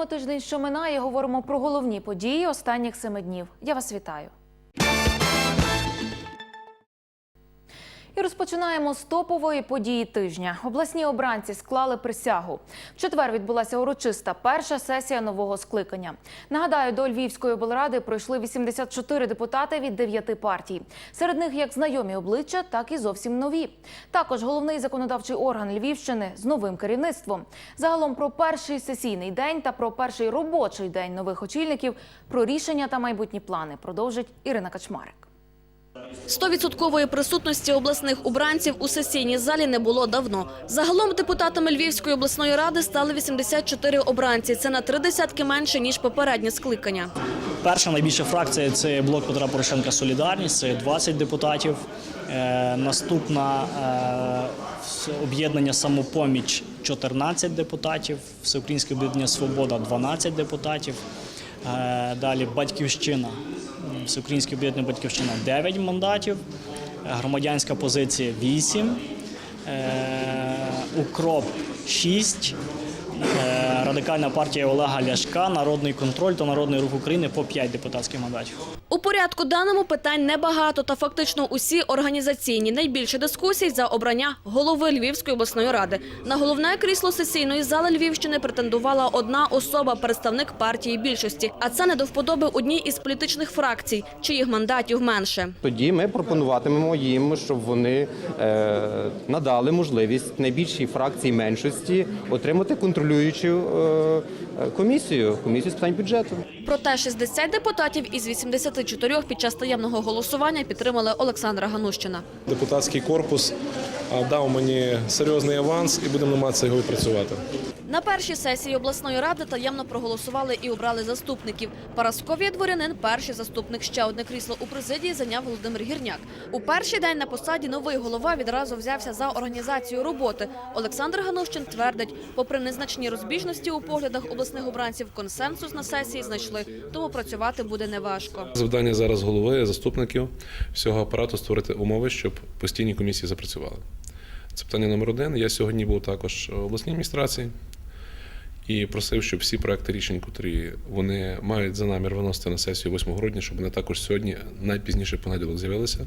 Підсумовуємо тиждень, що минає. Говоримо про головні події останніх семи днів. Я вас вітаю. І розпочинаємо з топової події тижня. Обласні обранці склали присягу. В четвер відбулася урочиста перша сесія нового скликання. Нагадаю, до Львівської облради пройшли 84 депутати від 9 партій. Серед них як знайомі обличчя, так і зовсім нові. Також головний законодавчий орган Львівщини з новим керівництвом. Загалом про перший сесійний день та про перший робочий день нових очільників, про рішення та майбутні плани продовжить Ірина Качмарик. Стовідсоткової присутності обласних обранців у сесійній залі не було давно. Загалом депутатами Львівської обласної ради стали 84 обранці. Це на три десятки менше ніж попереднє скликання. Перша найбільша фракція це блок Петра Порошенка Солідарність, це 20 депутатів. Е, наступна е, об'єднання самопоміч 14 депутатів, Всеукраїнське об'єднання Свобода 12 депутатів. Е, далі Батьківщина, Всеукраїнське об'єднання Батьківщина 9 мандатів, е, громадянська позиція 8, е, Укроп 6. Радикальна партія Олега Ляшка, Народний контроль та Народний рух України по 5 депутатських мандатів. У порядку даному питань небагато, та фактично усі організаційні. Найбільше дискусій за обрання голови Львівської обласної ради. На головне крісло сесійної зали Львівщини претендувала одна особа, представник партії більшості. А це не до вподоби одній із політичних фракцій, чиїх мандатів менше. Тоді ми пропонуватимемо їм, щоб вони е, надали можливість найбільшій фракції меншості отримати контролюючу комісію, комісію з питань бюджету. Проте 60 депутатів із 84 під час таємного голосування підтримали Олександра Ганущина. Депутатський корпус дав мені серйозний аванс і будемо намагатися його відпрацювати. На першій сесії обласної ради таємно проголосували і обрали заступників. Парасковія дворянин, перший заступник. Ще одне крісло у президії зайняв Володимир Гірняк. У перший день на посаді новий голова відразу взявся за організацію роботи. Олександр Ганущин твердить, попри незначні розбіжності у поглядах обласних обранців, консенсус на сесії знайшли, тому працювати буде неважко. Завдання зараз голови, заступників всього апарату створити умови, щоб постійні комісії запрацювали. Це питання номер один. Я сьогодні був також в обласній адміністрації і просив, щоб всі проекти рішень, котрі вони мають за намір виносити на сесію 8 грудня, щоб вони також сьогодні, найпізніше понеділок, з'явилися,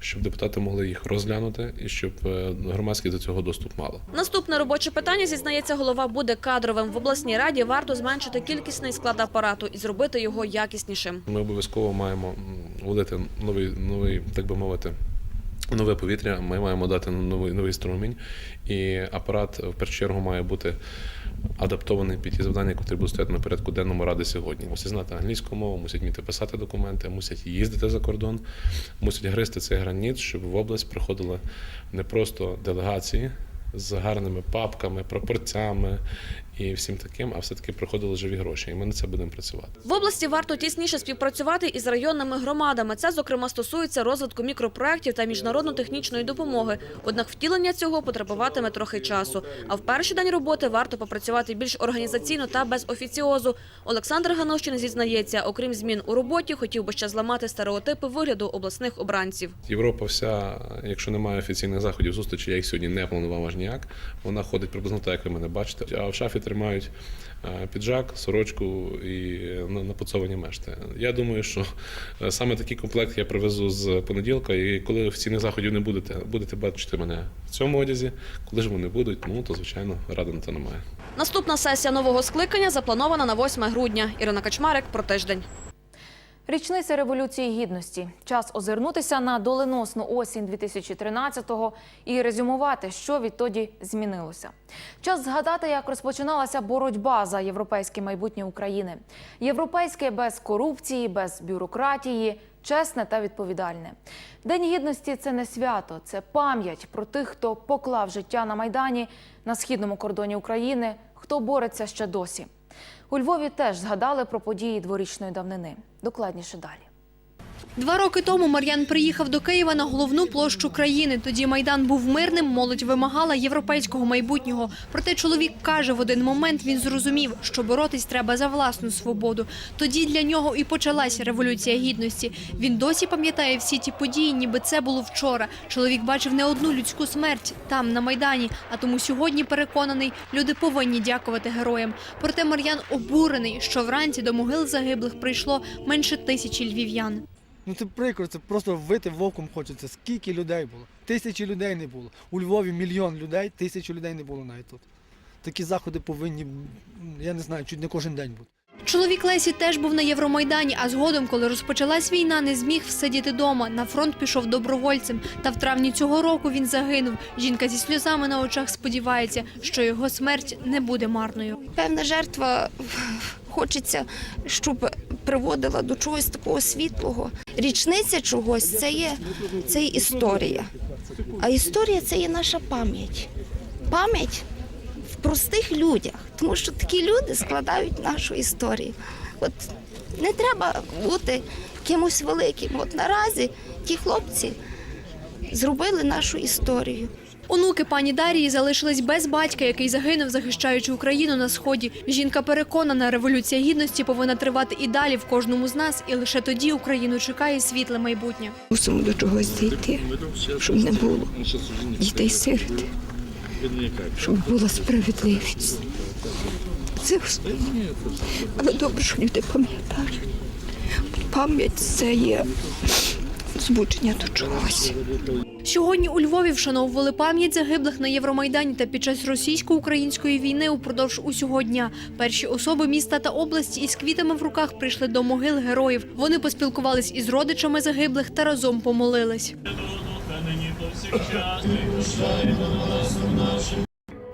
щоб депутати могли їх розглянути і щоб е, громадськість до цього доступ мала. Наступне робоче питання, зізнається голова, буде кадровим. В обласній раді варто зменшити кількісний склад апарату і зробити його якіснішим. Ми обов'язково маємо вводити новий, новий, так би мовити. Нове повітря, ми маємо дати новий новий струмінь, і апарат в першу чергу має бути адаптований під ті завдання, які будуть стояти на порядку денному ради сьогодні. Мусять знати англійську мову, мусять вміти писати документи, мусять їздити за кордон, мусять гризти цей граніт, щоб в область приходили не просто делегації з гарними папками, пропорцями і всім таким, а все-таки приходили живі гроші. І ми на це будемо працювати. В області варто тісніше співпрацювати із районними громадами. Це, зокрема, стосується розвитку мікропроєктів та міжнародно-технічної допомоги. Однак втілення цього потребуватиме трохи часу. А в перший день роботи варто попрацювати більш організаційно та без офіціозу. Олександр Ганощин зізнається, окрім змін у роботі, хотів би ще зламати стереотипи вигляду обласних обранців. Європа вся, якщо немає офіційних заходів зустрічі, я їх сьогодні не планував аж ніяк. Вона ходить приблизно так, як ви мене бачите. А в шафі тримають е, піджак, сорочку і напоцовані мешти. Я думаю, що е, саме такий комплект я привезу з понеділка, і коли офіційних заходів не будете, будете бачити мене в цьому одязі. Коли ж вони будуть, ну то звичайно ради на те немає. Наступна сесія нового скликання запланована на 8 грудня. Ірина Качмарик про тиждень. Річниця Революції Гідності. Час озирнутися на доленосну осінь 2013-го і резюмувати, що відтоді змінилося. Час згадати, як розпочиналася боротьба за європейське майбутнє України. Європейське без корупції, без бюрократії, чесне та відповідальне. День гідності це не свято, це пам'ять про тих, хто поклав життя на майдані на східному кордоні України, хто бореться ще досі. У Львові теж згадали про події дворічної давнини. Докладніше далі. Два роки тому Мар'ян приїхав до Києва на головну площу країни. Тоді майдан був мирним, молодь вимагала європейського майбутнього. Проте чоловік каже, в один момент він зрозумів, що боротись треба за власну свободу. Тоді для нього і почалася революція гідності. Він досі пам'ятає всі ті події, ніби це було вчора. Чоловік бачив не одну людську смерть там, на майдані. А тому сьогодні переконаний, люди повинні дякувати героям. Проте Мар'ян обурений, що вранці до могил загиблих прийшло менше тисячі львів'ян. Ну це прикро, це просто вити вовком хочеться. Скільки людей було? Тисячі людей не було. У Львові мільйон людей, тисячі людей не було навіть тут. Такі заходи повинні, я не знаю, чуть не кожен день бути. Чоловік Лесі теж був на Євромайдані, а згодом, коли розпочалась війна, не зміг всидіти дома. На фронт пішов добровольцем. Та в травні цього року він загинув. Жінка зі сльозами на очах сподівається, що його смерть не буде марною. Певна жертва хочеться, щоб приводила до чогось такого світлого. Річниця чогось це є, це є історія. А історія це є наша пам'ять. Пам'ять простих людях, тому що такі люди складають нашу історію. От не треба бути кимось великим. От наразі ті хлопці зробили нашу історію. Онуки пані Дарії залишились без батька, який загинув, захищаючи Україну на сході. Жінка переконана, революція гідності повинна тривати і далі в кожному з нас, і лише тоді Україну чекає світле майбутнє. Мусимо до чогось дійти, щоб не було дітей сирити, щоб була справедливість. Це основне. Але добре, що люди пам'ятають. Пам'ять це є збудження до чогось. Сьогодні у Львові вшановували пам'ять загиблих на Євромайдані та під час російсько-української війни упродовж усього дня. Перші особи міста та області із квітами в руках прийшли до могил героїв. Вони поспілкувались із родичами загиблих та разом помолились.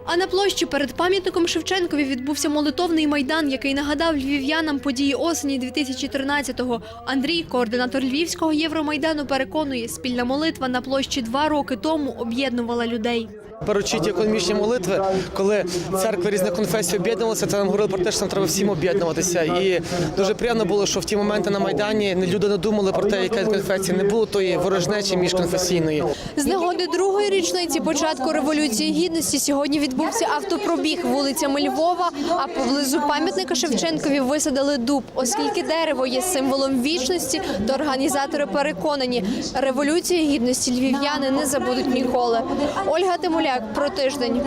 А на площі перед пам'ятником Шевченкові відбувся молитовний майдан, який нагадав львів'янам події осені 2013-го. Андрій, координатор Львівського Євромайдану, переконує, спільна молитва на площі два роки тому об'єднувала людей. Перечиті економічні молитви, коли церкви різних конфесій об'єднувалися, це нам говорило про те, що нам треба всім об'єднуватися. І дуже приємно було, що в ті моменти на майдані люди не думали про те, яка конфесія, не було тої ворожнечі міжконфесійної. З нагоди другої річниці початку революції гідності сьогодні відбувся автопробіг вулицями Львова. А поблизу пам'ятника Шевченкові висадили дуб, оскільки дерево є символом вічності, то організатори переконані, революції гідності львів'яни не забудуть ніколи. Ольга Тимуляк про тиждень.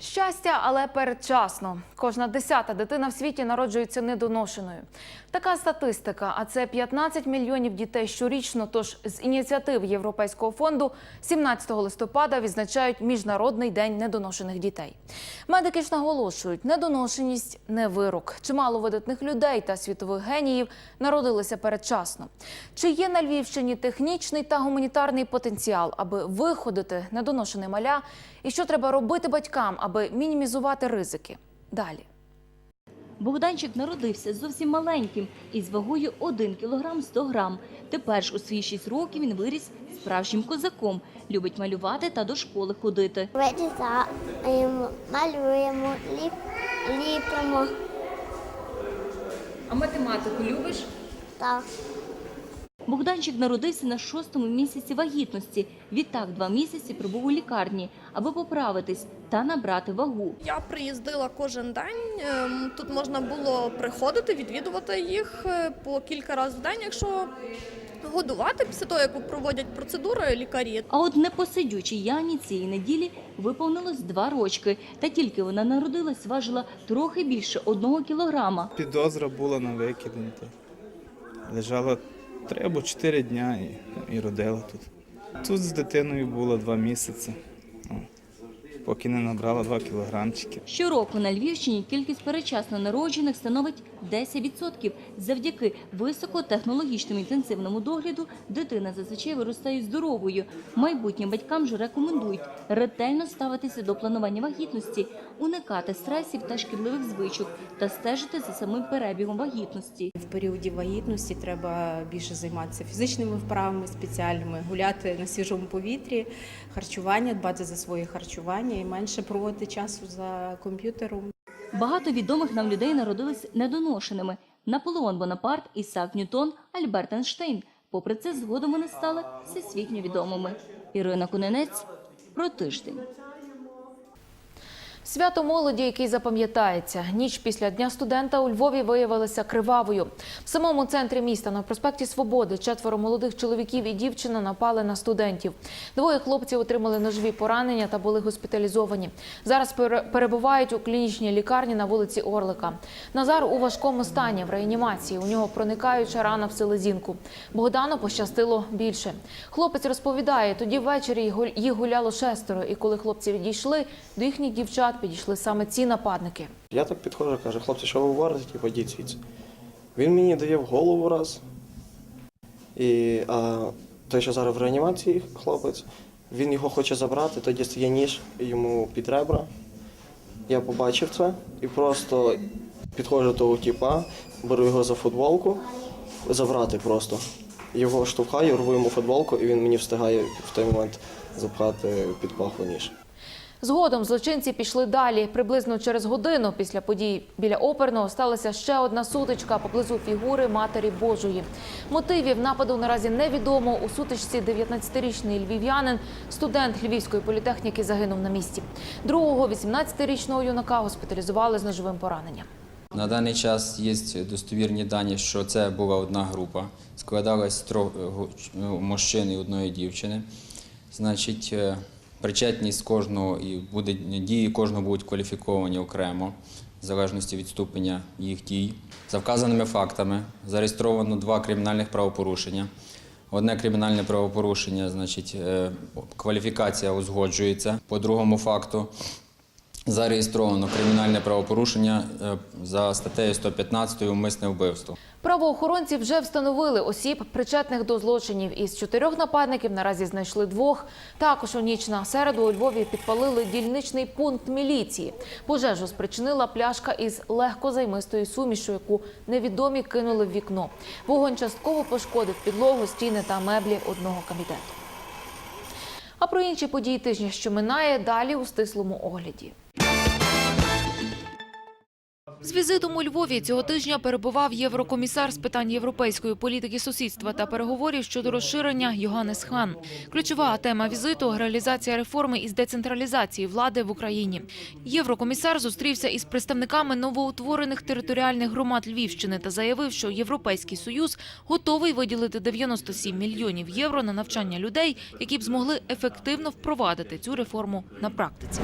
Щастя, але передчасно. Кожна десята дитина в світі народжується недоношеною. Така статистика, а це 15 мільйонів дітей щорічно. Тож з ініціатив Європейського фонду 17 листопада відзначають Міжнародний день недоношених дітей. Медики ж наголошують, недоношеність не вирок. Чимало видатних людей та світових геніїв народилися передчасно. Чи є на Львівщині технічний та гуманітарний потенціал, аби виходити недоношене маля? І що треба робити батькам, аби мінімізувати ризики? Далі. Богданчик народився зовсім маленьким із вагою 1 кг 100 грам. Тепер ж у свої 6 років він виріс справжнім козаком. Любить малювати та до школи ходити. Вирізаємо, малюємо, ліп, ліпимо. А математику любиш? Так. Богданчик народився на шостому місяці вагітності. Відтак два місяці пробув у лікарні, аби поправитись та набрати вагу. Я приїздила кожен день. Ем, Тут можна було приходити, відвідувати їх е, по кілька разів в день, якщо годувати після того, як проводять процедури лікарі. А от непосидючій Яні цієї неділі виповнилось два рочки. Та тільки вона народилась, важила трохи більше одного кілограма. Підозра була на викидання. Лежала або чотири дня і, і родила тут. Тут з дитиною було два місяці, О, поки не набрала два кілограмчики. Щороку на Львівщині кількість перечасно народжених становить 10%. Завдяки високотехнологічному інтенсивному догляду дитина зазвичай виростає здоровою. Майбутнім батькам ж рекомендують ретельно ставитися до планування вагітності, уникати стресів та шкідливих звичок та стежити за самим перебігом вагітності. В періоді вагітності треба більше займатися фізичними вправами спеціальними, гуляти на свіжому повітрі, харчування, дбати за своє харчування і менше проводити часу за комп'ютером. Багато відомих нам людей народились недоношеними. Наполеон Бонапарт, Ісак Ньютон, Альберт Ейнштейн. Попри це, згодом вони стали всесвітньо відомими. Ірина Куненець про тиждень. Свято молоді, який запам'ятається. Ніч після Дня студента у Львові виявилася кривавою. В самому центрі міста на проспекті Свободи четверо молодих чоловіків і дівчина напали на студентів. Двоє хлопців отримали ножові поранення та були госпіталізовані. Зараз пере- перебувають у клінічній лікарні на вулиці Орлика. Назар у важкому стані в реанімації. У нього проникаюча рана в селезінку. Богдану пощастило більше. Хлопець розповідає, тоді ввечері їх гуляло шестеро, і коли хлопці відійшли, до їхніх дівчат підійшли саме ці нападники. Я так підходжу, каже, хлопці, що ви говорите, типу, йдіть звідси. Він мені дає в голову раз. І а, той, що зараз в реанімації хлопець, він його хоче забрати, тоді стає ніж йому під ребра. Я побачив це і просто підходжу до того тіпа, беру його за футболку, забрати просто. Його штовхаю, рву йому футболку, і він мені встигає в той момент запхати під паху ніж. Згодом злочинці пішли далі. Приблизно через годину після подій біля оперного сталася ще одна сутичка поблизу фігури Матері Божої. Мотивів нападу наразі невідомо. У сутичці 19-річний львів'янин, студент Львівської політехніки, загинув на місці. Другого 18-річного юнака госпіталізували з ножовим пораненням. На даний час є достовірні дані, що це була одна група. Складалась трьох е, ну, мужчин і одної дівчини. Значить, е, причетність кожного і буде дії кожного будуть кваліфіковані окремо, в залежності від ступеня їх дій. За вказаними фактами зареєстровано два кримінальних правопорушення. Одне кримінальне правопорушення, значить, е, кваліфікація узгоджується. По другому факту зареєстровано кримінальне правопорушення е, за статтею 115 умисне вбивство. Правоохоронці вже встановили осіб, причетних до злочинів. Із чотирьох нападників наразі знайшли двох. Також у ніч на середу у Львові підпалили дільничний пункт міліції. Пожежу спричинила пляшка із легкозаймистою сумішю, яку невідомі кинули в вікно. Вогонь частково пошкодив підлогу, стіни та меблі одного комітету. А про інші події тижня, що минає, далі у стислому огляді. З візитом у Львові цього тижня перебував єврокомісар з питань європейської політики сусідства та переговорів щодо розширення Йоганнес Хан. Ключова тема візиту реалізація реформи із децентралізації влади в Україні. Єврокомісар зустрівся із представниками новоутворених територіальних громад Львівщини та заявив, що Європейський союз готовий виділити 97 мільйонів євро на навчання людей, які б змогли ефективно впровадити цю реформу на практиці.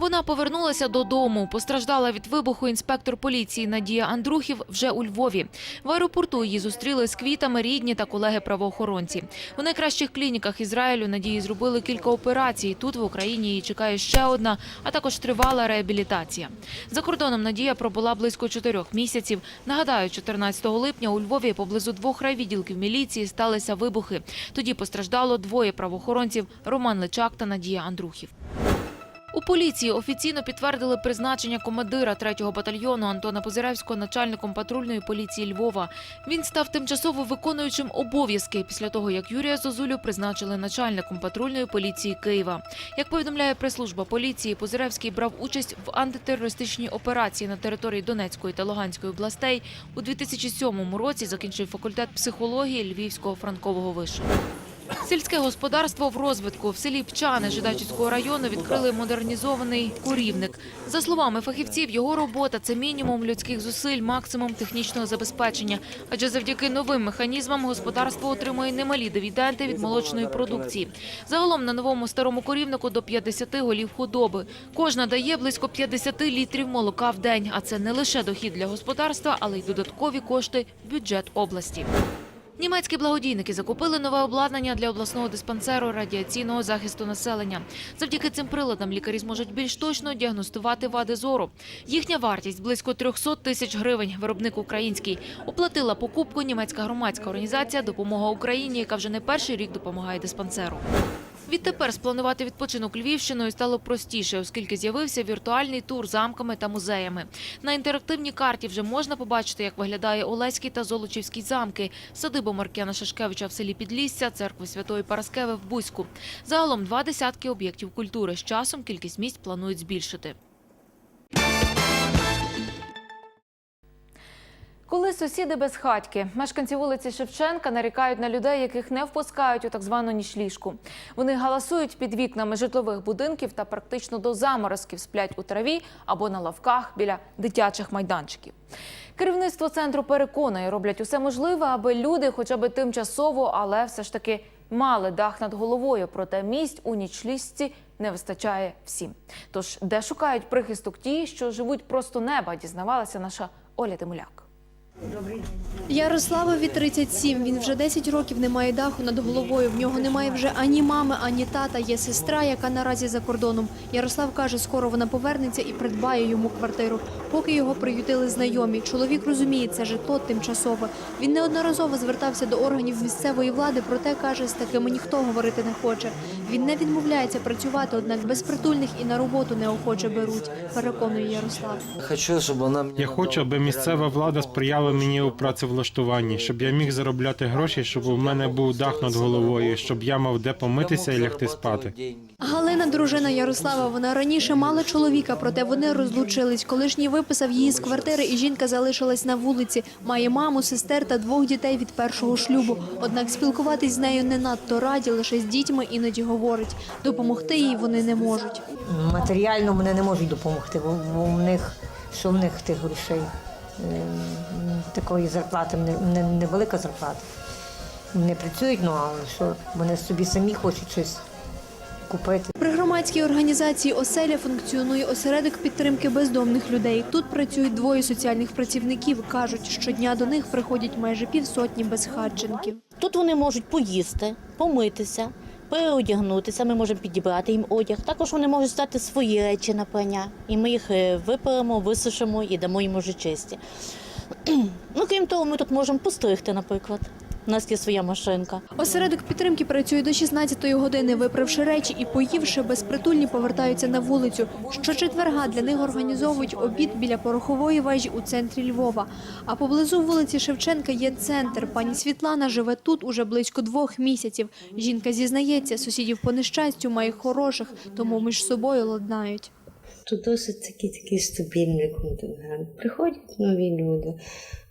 Вона повернулася додому. Постраждала від вибуху інспектор поліції Надія Андрухів вже у Львові. В аеропорту її зустріли з квітами рідні та колеги-правоохоронці. У найкращих клініках Ізраїлю Надії зробили кілька операцій. Тут в Україні її чекає ще одна, а також тривала реабілітація. За кордоном Надія пробула близько чотирьох місяців. Нагадаю, 14 липня у Львові поблизу двох райвідділків міліції сталися вибухи. Тоді постраждало двоє правоохоронців Роман Личак та Надія Андрухів. У поліції офіційно підтвердили призначення командира 3-го батальйону Антона Позиревського начальником патрульної поліції Львова. Він став тимчасово виконуючим обов'язки після того, як Юрія Зозулю призначили начальником патрульної поліції Києва. Як повідомляє прес-служба поліції, Позиревський брав участь в антитерористичній операції на території Донецької та Луганської областей. У 2007 році закінчив факультет психології Львівського франкового вишу. Сільське господарство в розвитку в селі Пчани Жидачівського району відкрили модернізований курівник. За словами фахівців, його робота це мінімум людських зусиль, максимум технічного забезпечення. Адже завдяки новим механізмам господарство отримує немалі дивіденди від молочної продукції. Загалом на новому старому корівнику до 50 голів худоби. Кожна дає близько 50 літрів молока в день. А це не лише дохід для господарства, але й додаткові кошти в бюджет області. Німецькі благодійники закупили нове обладнання для обласного диспансеру радіаційного захисту населення. Завдяки цим приладам лікарі зможуть більш точно діагностувати вади зору. Їхня вартість близько 300 тисяч гривень. Виробник український оплатила покупку німецька громадська організація Допомога Україні, яка вже не перший рік допомагає диспансеру. Відтепер спланувати відпочинок Львівщиною стало простіше, оскільки з'явився віртуальний тур замками та музеями. На інтерактивній карті вже можна побачити, як виглядає Олеський та Золочівський замки, садиба Маркіяна Шашкевича в селі Підлісся, церкви Святої Параскеви в Бузьку. Загалом два десятки об'єктів культури. З часом кількість місць планують збільшити. Коли сусіди безхатьки, мешканці вулиці Шевченка нарікають на людей, яких не впускають у так звану нічліжку. Вони галасують під вікнами житлових будинків та практично до заморозків сплять у траві або на лавках біля дитячих майданчиків. Керівництво центру переконує, роблять усе можливе, аби люди, хоча б тимчасово, але все ж таки мали дах над головою. Проте місць у нічліжці не вистачає всім. Тож, де шукають прихисток ті, що живуть просто неба, дізнавалася наша Оля Тимуляк. Ярославові 37. Він вже 10 років не має даху над головою. В нього немає вже ані мами, ані тата. Є сестра, яка наразі за кордоном. Ярослав каже, скоро вона повернеться і придбає йому квартиру. Поки його приютили знайомі. Чоловік розуміє, це житло тимчасове. Він неодноразово звертався до органів місцевої влади, проте каже, з такими ніхто говорити не хоче. Він не відмовляється працювати, однак безпритульних і на роботу неохоче беруть. Переконує Ярослав. Хочу, щоб вона Я хочу, аби місцева влада сприяла мені у працевлаштуванні, щоб я міг заробляти гроші, щоб у мене був дах над головою, щоб я мав де помитися і лягти спати. Галина, дружина Ярослава, вона раніше мала чоловіка, проте вони розлучились. Колишній виписав її з квартири, і жінка залишилась на вулиці. Має маму, сестер та двох дітей від першого шлюбу. Однак спілкуватись з нею не надто раді, лише з дітьми іноді говорить. Допомогти їй вони не можуть. Матеріально мене не можуть допомогти, бо в них що в них тих грошей? Ем, Такої зарплати не, не, невелика зарплата. Не працюють, ну але що вони собі самі хочуть щось купити. При громадській організації Оселя функціонує осередок підтримки бездомних людей. Тут працюють двоє соціальних працівників. кажуть, щодня до них приходять майже півсотні безхатченків. Тут вони можуть поїсти, помитися, переодягнутися. Ми можемо підібрати їм одяг. Також вони можуть стати свої речі на прання, і ми їх е, виперемо, висушимо і дамо їм уже чисті. Ну, крім того, ми тут можемо постригти, наприклад. У нас є своя машинка. Осередок підтримки працює до 16-ї години. Виправши речі і поївши, безпритульні повертаються на вулицю. Щочетверга для них організовують обід біля порохової вежі у центрі Львова. А поблизу вулиці Шевченка є центр. Пані Світлана живе тут уже близько двох місяців. Жінка зізнається, сусідів по нещастю має хороших, тому між собою ладнають. Тут досить такий такий стабільний контингент. Приходять нові люди,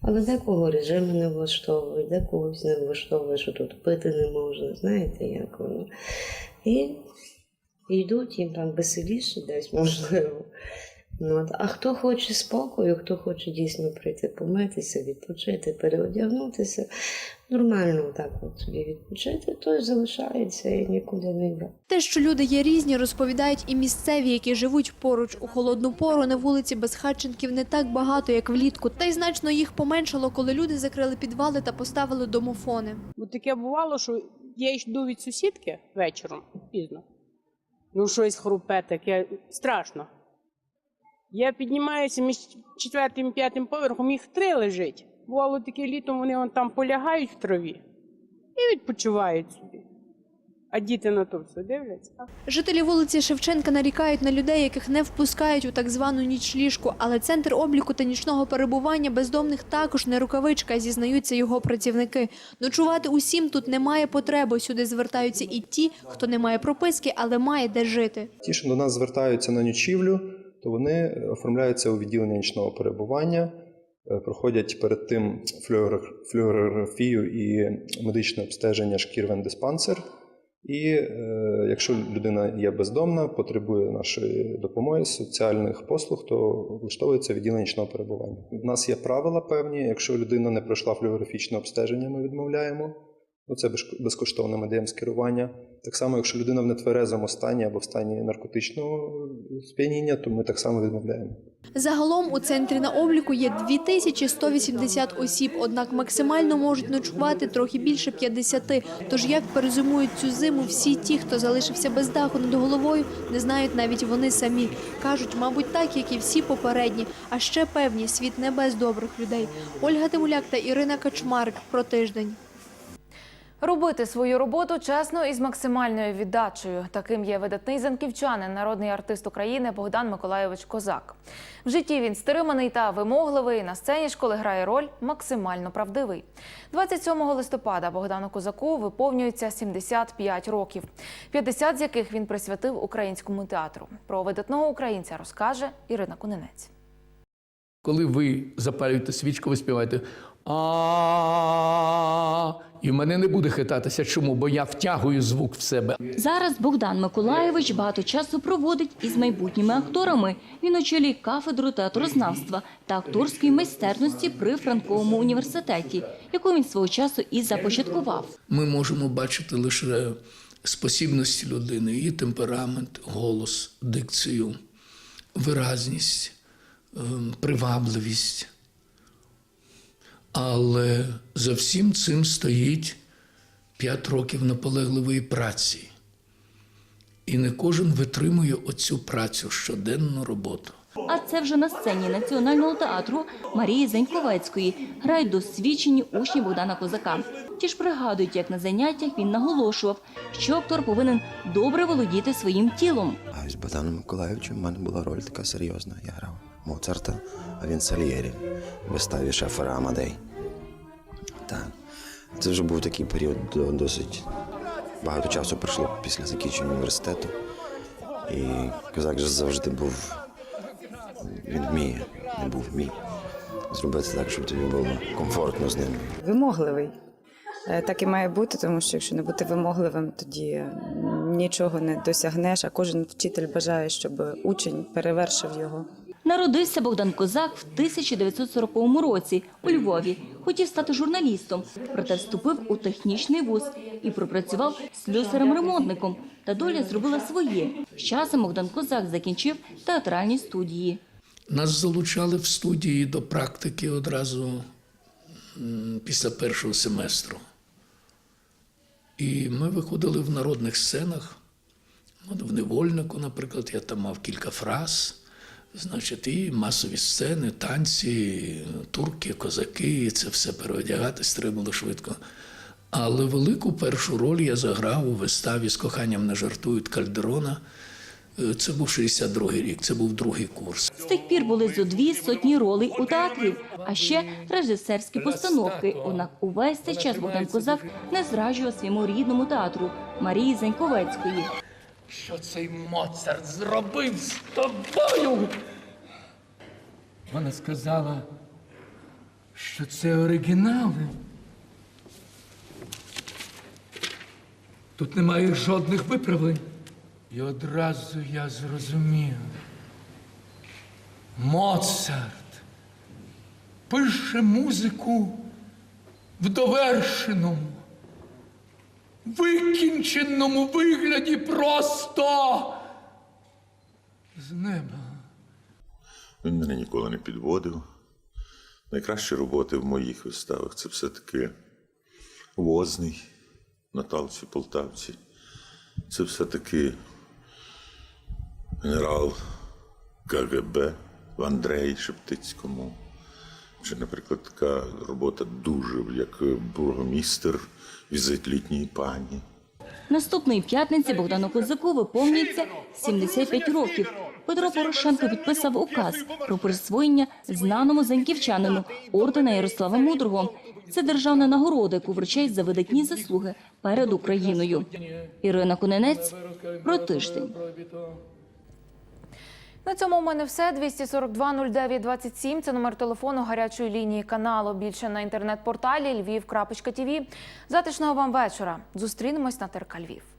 але декого режим не влаштовують, декогось не влаштовує, що тут пити не можна, знаєте, як воно. І йдуть їм там веселіше десь, можливо. Ну, а хто хоче спокою, хто хоче дійсно прийти помитися, відпочити, переодягнутися, нормально так от собі відпочити, той залишається і нікуди не йде. Те, що люди є різні, розповідають і місцеві, які живуть поруч. У холодну пору на вулиці безхатченків не так багато, як влітку. Та й значно їх поменшало, коли люди закрили підвали та поставили домофони. Бо таке бувало, що я йду від сусідки вечором пізно. Ну, щось хрупе таке страшно. Я піднімаюся між четвертим і п'ятим поверхом, їх три лежить. Бувало таке літом вони вон там полягають в траві і відпочивають собі. А діти на то все дивляться. Жителі вулиці Шевченка нарікають на людей, яких не впускають у так звану нічліжку. Але центр обліку та нічного перебування бездомних також не рукавичка, зізнаються його працівники. Ночувати усім тут немає потреби. Сюди звертаються і ті, хто не має прописки, але має де жити. Ті, що до нас звертаються на ночівлю, то вони оформляються у відділення нічного перебування, е, проходять перед тим флюорографію і медичне обстеження шкір вендиспансер. І е, якщо людина є бездомна, потребує нашої допомоги, соціальних послуг, то влаштовується відділення нічного перебування. У нас є правила певні. Якщо людина не пройшла флюорографічне обстеження, ми відмовляємо. Ну, це безк- безкоштовне ми скерування. Так само, якщо людина в нетверезому стані або в стані наркотичного сп'яніння, то ми так само відмовляємо. Загалом у центрі на обліку є 2180 осіб, однак максимально можуть ночувати трохи більше 50. Тож як перезимують цю зиму всі ті, хто залишився без даху над головою, не знають навіть вони самі. Кажуть, мабуть, так, як і всі попередні. А ще певні, світ не без добрих людей. Ольга Тимуляк та Ірина Качмарик про тиждень. Робити свою роботу чесно і з максимальною віддачею. Таким є видатний занківчанин, народний артист України Богдан Миколайович Козак. В житті він стриманий та вимогливий. На сцені ж, коли грає роль, максимально правдивий. 27 листопада Богдану Козаку виповнюється 75 років, 50 з яких він присвятив українському театру. Про видатного українця розкаже Ірина Кунинець. Коли ви запалюєте свічку, ви співаєте а і в мене не буде хитатися. Чому? Бо я втягую звук в себе. Зараз Богдан Миколаєвич багато часу проводить із майбутніми акторами. Він очолює кафедру театрознавства та акторської майстерності при Франковому університеті, яку він свого часу і започаткував. Ми можемо бачити лише спосібності людини, її темперамент, голос, дикцію, виразність, ем, привабливість. Але за всім цим стоїть п'ять років наполегливої праці. І не кожен витримує оцю працю, щоденну роботу. А це вже на сцені Національного театру Марії Заньковецької грають досвідчені учні Богдана Козака. Ті ж пригадують, як на заняттях він наголошував, що актор повинен добре володіти своїм тілом. А з Богданом Миколаївичем в мене була роль така серйозна. Я грав Моцарта, він Сальєрі в виставі Шефера Амадей. Так. Це вже був такий період досить багато часу пройшло після закінчення університету. І козак же завжди був. Він вміє, не був вмів зробити так, щоб тобі було комфортно з ним. Вимогливий. Е, Так і має бути, тому що якщо не бути вимогливим, тоді нічого не досягнеш, а кожен вчитель бажає, щоб учень перевершив його. Народився Богдан Козак в 1940 році у Львові. Хотів стати журналістом, проте вступив у технічний вуз і пропрацював слюсарем-ремонтником. Та доля зробила своє. З часом Богдан Козак закінчив театральні студії. Нас залучали в студії до практики одразу після першого семестру. І ми виходили в народних сценах. В невольнику, наприклад, я там мав кілька фраз. Значить, і масові сцени, танці, турки, козаки, це все переодягатись треба було швидко. Але велику першу роль я заграв у виставі з коханням не жартують Кальдерона. Е, Це був 62-й рік, це був другий курс. З тих пір були зо дві сотні ролей у театрі, а ще режисерські постановки. Однак увесь цей час Богдан Козак не зраджував своєму рідному театру Марії Заньковецької. Що цей Моцарт зробив з тобою? Вона сказала, що це оригінали. Тут немає жодних виправлень. І одразу я зрозумів. Моцарт пише музику в довершеному, викінченому вигляді просто з неба. Він мене ніколи не підводив. Найкращі роботи в моїх виставах це все-таки Возний, Наталці, Полтавці. Це все-таки генерал КГБ в Андреї Шептицькому. Чи, наприклад, така робота дуже, як бургомістер, візит літньої пані. Наступної п'ятниці Богдану Козаку виповнюється 75 років. Петро Порошенко підписав указ про присвоєння знаному заньківчанину ордена Ярослава Мудрого. Це державна нагорода, яку вручають за видатні заслуги перед Україною. Ірина Коненець про тиждень. На цьому у мене все. 242 09 27 – Це номер телефону гарячої лінії каналу. Більше на інтернет-порталі Львів.тв. Затишного вам вечора. Зустрінемось на ТРК Львів.